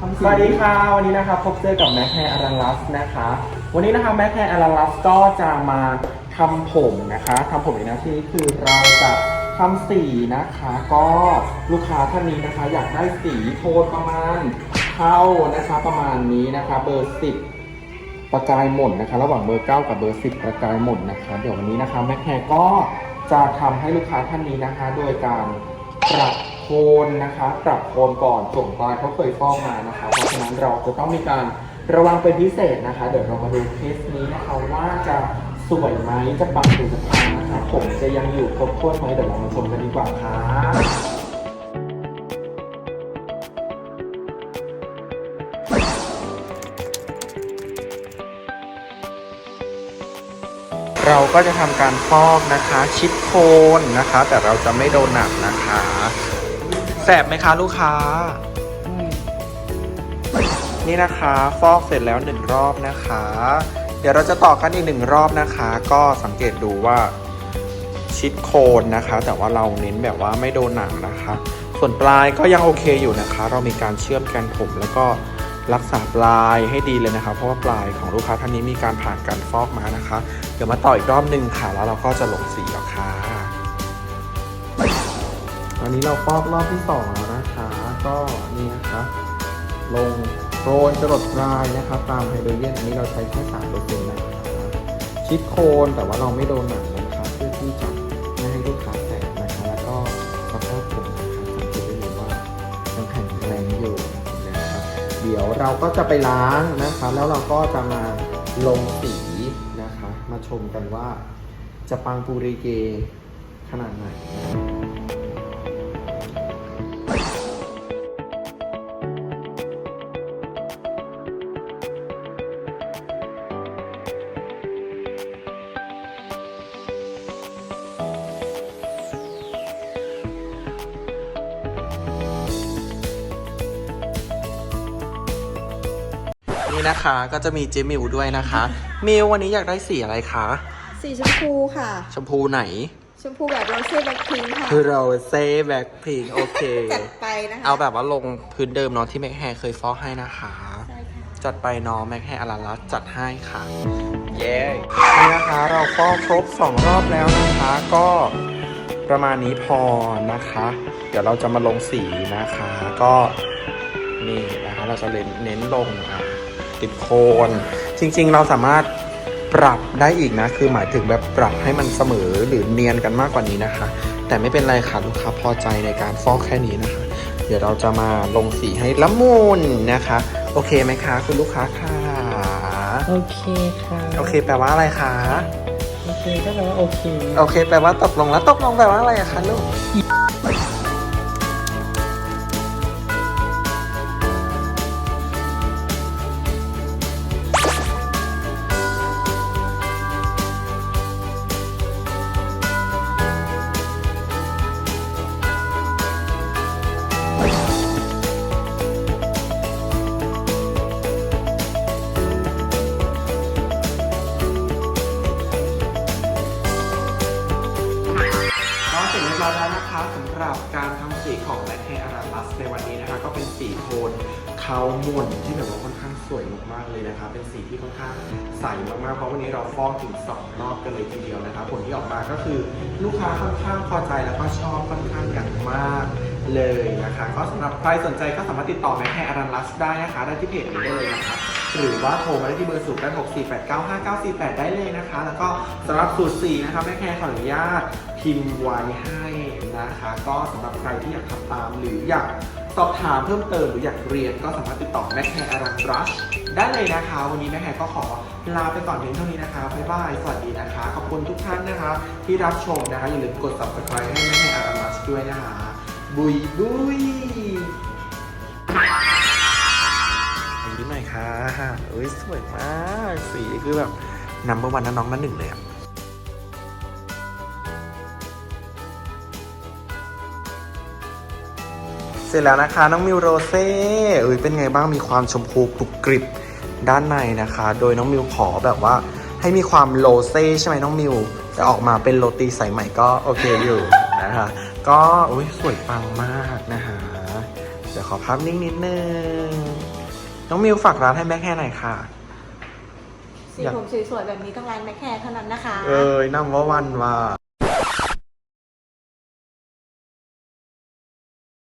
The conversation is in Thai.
สวัสดีค่ะวันนี้นะคะพบเจอกับแม็กแฮร์อารันลัสนะคะ วันนี้นะคะแม็กแฮร์อารันลัสก็จะมาทำผมนะคะทำผมในหน้าที่คือเราจะทำสีนะคะ ก็ลูกค้าท่านนี้นะคะ อยากได้สีโทนประมาณเทานะคะ ประมาณนี้นะคะ เบอร์สิบประกายหม่นนะคะ ระหว่างเบอร์9กับเบอร์10ประกายหม่นนะคะ เดี๋ยววันนี้นะคะแม็กแฮร์ก็จะทำให้ลูกค้าท่านนี้นะคะ โดยการปรับ นนะคะปรับโคนก่อนส่งปลายเขาเคยฟอกมานะคะ เพราะฉะนั้นเราจะต้องมีการระวังเป็นพิเศษนะคะ เดี๋ยวเรามาดูเคสนี้นะคะว่าจะสวยไหมจะปังหรือจะพังนะคะผมจะยังอยู่ครบถ้วนไหมเดี๋ยวเรามาชมกันดีกว่าค่ะเราก็จะทำการฟอกนะคะ ชิดโคนนะคะ แต่เราจะไม่โดนหนักนะคะ แสบไหมคะลูกค้า นี่นะคะฟอกเสร็จแล้วหนึ่งรอบนะคะ เดี๋ยวเราจะต่อกันอีกหนึ่งรอบนะคะ ก็สังเกตดูว่าชิดโคนนะคะ แต่ว่าเราเน้นแบบว่าไม่โดนหนังนะคะ ส่วนปลายก็ยังโอเคอยู่นะคะ เรามีการเชื่อมแกนผมแล้วก็รักษาปลายให้ดีเลยนะคะ เพราะว่าปลายของลูกค้าท่านนี้มีการผ่านการฟอกมานะคะ เดี๋ยวมาต่ออีกรอบหนึ่งค่ะ แล้วเราก็จะลงสีแล้วค่ะ วันนี้เราฟอกรอบที่สองแล้วนะคะ ก็นี่นะคะลงโครนจรดปลายนะคะตามไฮโดรเจนอันนี้เราใช้แค่สามเปอร์เซ็นต์นะคะชิดโคนแต่ว่าเราไม่โดนหนังนะคะเพื่อที่จะไม่ให้ลูกค้าแสบนะคะแล้วก็สภาพผมนะคะสังเกตได้เลยว่ายังแข็งแรงอยู่นะครับเดี๋ยวเราก็จะไปล้างนะคะ แล้วเราก็จะมาลงสีนะคะ มาชมกันว่าจะปังปูริเกขนาดไหน นี่นะคะก็จะมีเจมิวด้วยนะคะมิววันนี้อยากได้สีอะไรคะสีชมพูค่ะ ชมพูไหน ชมพูแบบโรเซ่แบล็คพิงค์ค่ะคือเราเซ่แบ็คพิงโอเคจัดไปนะคะเอาแบบว่าลงพื้นเดิมเนาะที่แม็กแฮร์เคยฟอกให้นะคะใช่ค่ะจัดไปเนาะแม็กแฮร์อาราลัสจัดให้ค่ะเย้นี่นะคะเราฟอกครบ2รอบแล้วนะคะก็ประมาณนี้พอนะคะ เดี๋ยวเราจะมาลงสีนะคะก็นี่นะคะเราจะเน้นเน้นลงอะ ติดโคน จริงๆ เราสามารถปรับได้อีกนะ คือหมายถึงแบบปรับให้มันเสมอหรือเนียนกันมากกว่านี้นะคะ แต่ไม่เป็นไรค่ะลูกค้าพอใจในการฟอกแค่นี้นะคะ เดี๋ยวเราจะมาลงสีให้ละมุนนะคะ โอเคไหมคะ คุณลูกค้าค่ะโอเคค่ะ โอเค แปลว่าอะไรคะ โอเคก็แปลว่าโอเค โอเค แปลว่าตกลงแล้วตกลงแปลว่าอะไรอะคะลูก แล้วนะคะสำหรับการทำสีของแบล็คเฮอาราบัสในวันนี้นะคะ ก็เป็นสีโทนเทาหม่นที่แบบว่าค่อนข้างสวยมากๆเลยนะคะ เป็นสีที่ค่อนข้างใสมากๆ เพราะวันนี้เราฟอกถึงสองรอบกันเลยทีเดียวนะคะ ผลที่ออกมาก็คือลูกค้าค่อนข้างพอใจแล้วก็ชอบค่อนข้างอย่างมาก เลยนะคะ ก็สำหรับใครสนใจก็สามารถติดต่อแบล็คเฮอาราลัสได้นะคะ ได้ที่เพจนี้ได้เลยนะคะ หรือว่าโทรมาได้ที่เบอร์ศูนย์แปดหกสี่แปดเก้าห้าเก้าสี่แปดได้เลยนะคะ แล้วก็สำหรับสูตรสี่นะคะแม่แคร์ขออนุญาตพิมพ์ไว้ให้นะคะ ก็สำหรับใครที่อยากทำตามหรืออยากสอบถามเพิ่มเติมหรืออยากเรียนก็สามารถติดต่อแม่แคร์อารันรัชได้เลยนะคะ วันนี้แม่แคร์ก็ขอลาไปก่อนเพียงเท่านี้นะคะบ๊ายบายสวัสดีนะคะ ขอบคุณทุกท่านนะคะ ที่รับชมนะคะอย่าลืมกด subscribe ให้แม่แคร์อารันรัชด้วยนะคะ บุยบุยยิ้มหน่อยค่ะเอ้ยสวยมาก สีคือแบบนัมเบอร์วันน้องนั่นหนึ่งเลยอะเสร็จแล้วนะคะน้องมิวโรเซ่เอ้ยเป็นไงบ้างมีความชมพูกรุบกริบด้านในนะคะ โดยน้องมิวขอแบบว่าให้มีความโรเซ่ใช่ไหมน้องมิวแต่ออกมาเป็นโรตีสายใหม่ก็โอเคอยู่ นะคะ ก็อุ้ยสวยปังมากนะคะเดี๋ยวขอภาพนิ่งนิดนึง น้องมิวฝากร้านให้แม่แค่ไหนอยค่ะ สีผมสวยๆแบบนี้ต้องร้านแมคแคร์เท่านั้นนะคะ เอ้ยนัมว่าวันว่า